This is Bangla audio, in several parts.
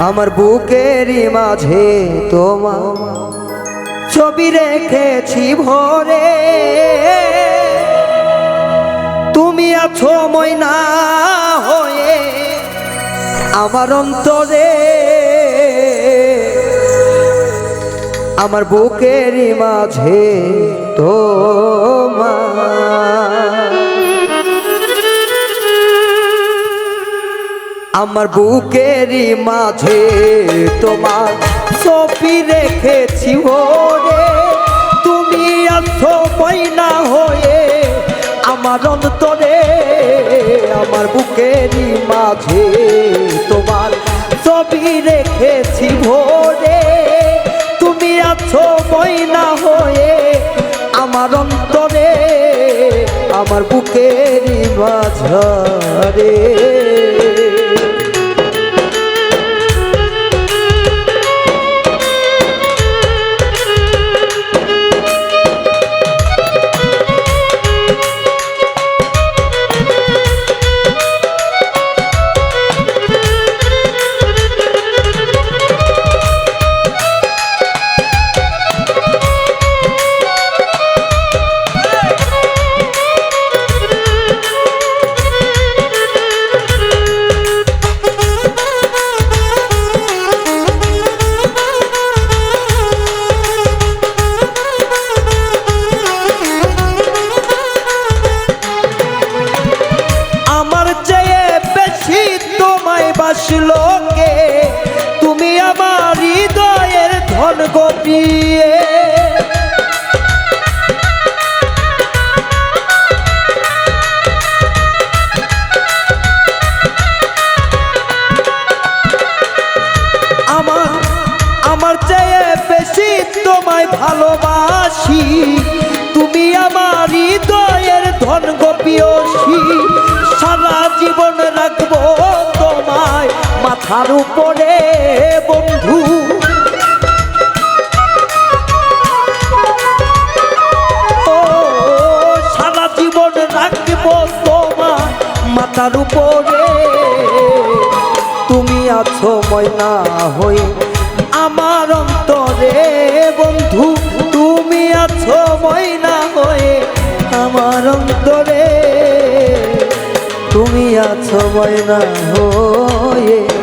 আমার বুকেরই মাঝে তোমার ছবি রেখেছি ভরে। তুমি আছো ময়না হয়ে আমার অন্তরে। আমার বুকেরই মাঝে তোমার আমার বুকেরই মাঝে তোমার ছবি রেখেছি ওরে। তুমি আছো বইনা হয়ে আমার অন্তরে, আমার বুকেরই মাঝে তোমার ছবি রেখেছি ভোরে তুমি আছো বইনা হয়ে আমার অন্তরে, আমার বুকেরই মাঝারে। বাসলো কে তুমি আমার হৃদয়ের ধন গপিয়ে। আমার আমার চেয়ে বেশি তোমায় ভালোবাসি। তুমি আমার হৃদয়ের ধন গোপিয়সী। সারা জীবন রাখব তোমায় মাথার উপরে, বন্ধু। সারা জীবন রাখব তোমার মাথার উপরে। তুমি আছো ময়না হয়ে আমার অন্তরে, বন্ধু। তুমি আছো ময়না হয়ে আমার অন্তরে। তুমি আছো ময়না হয়ে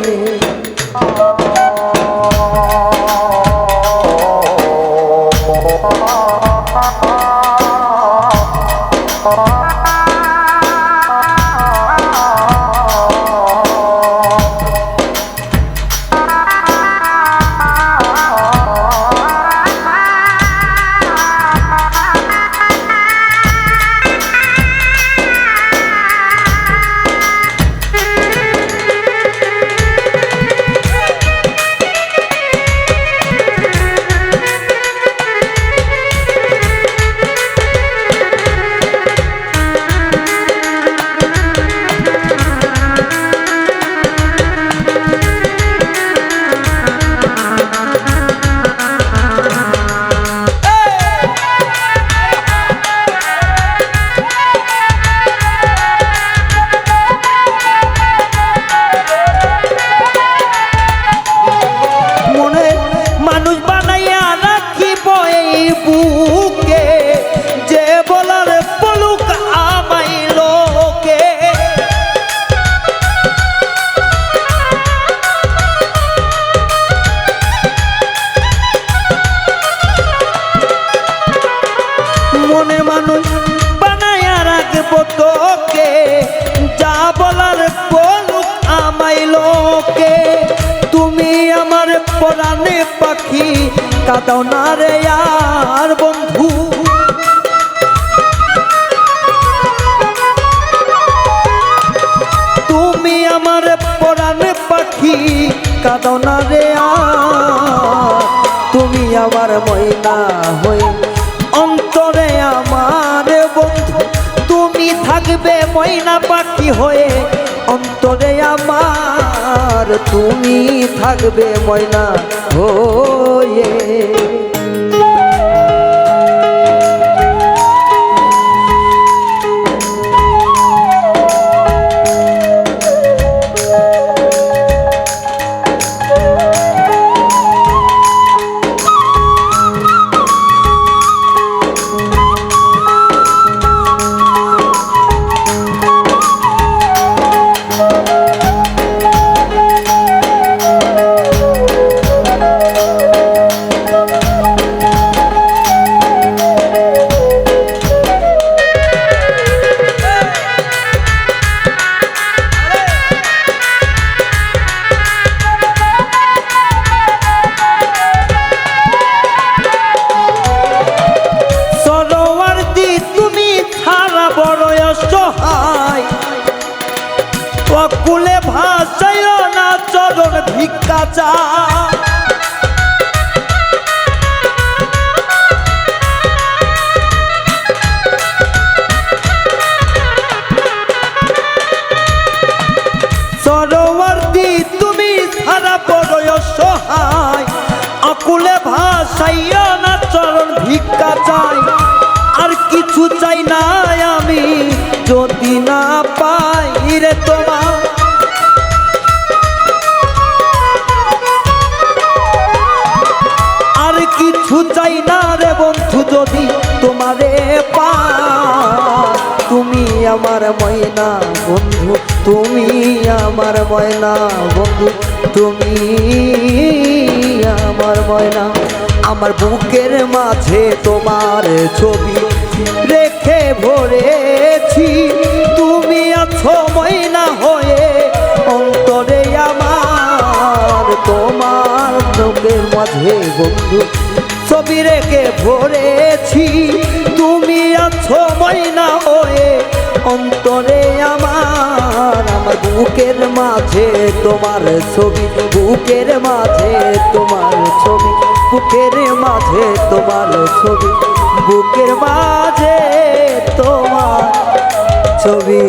মনে মানুষ বানাইয়া রাখব তোকে। যা বলার বলুক আমাই লোকে। তুমি আমার পরাণে পাখি, কাদাও না রে আর বন্ধু। তুমি আমার পরাণে পাখি, কাদাও না রে আর। তুমি আমার ময়না হয়ে থাকবে ময়না পাখি হয়ে অন্তরে আমার তুমি থাকবে ময়না হয়ে। কুলে ভাসাইল না চরণ ভিক্ষা চা তুমি সারা সহায় আকুলে ভাসাইয়া না ভিক্ষা চাই। আর কিছু চাই না আমি যদি না ময়না বন্ধু, তুমি আমার ময়না বন্ধু, তুমি আমার ময়না। আমার বুকের মাঝে তোমার ছবি রেখে ভরেছি। তুমি আছো ময়না হয়ে, অন্তরে আমার তোমার বুকের মাঝে বন্ধু। ছবি রেখে ভরেছি, তুমি আছো ময়না হয়ে অন্তরে আমার আমার বুকের মাঝে তোমার ছবি, বুকের মাঝে তোমার ছবি, বুকের মাঝে তোমার ছবি, বুকের মাঝে তোমার ছবি।